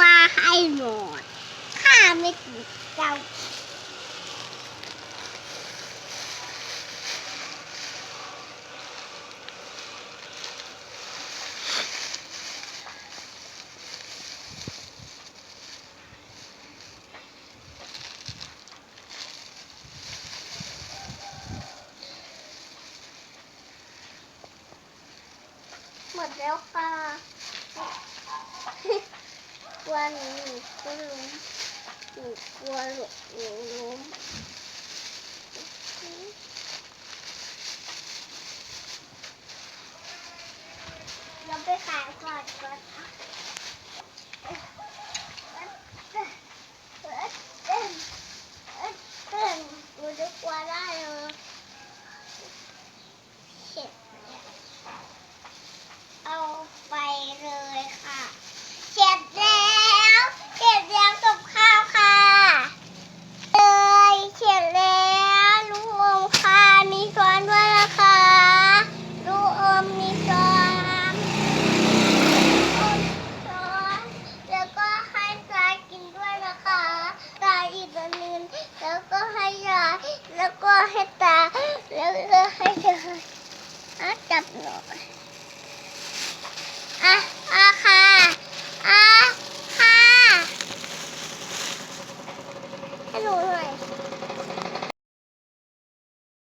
มาให้หมดข้าไม่ติดเจ้าหมดแล้วค่ะ ลัวหนูหนูก็ล้มหนูกลัวหนูหนูล้มเราไปขายก่อนก่อนหนูจะกลัวได้เลย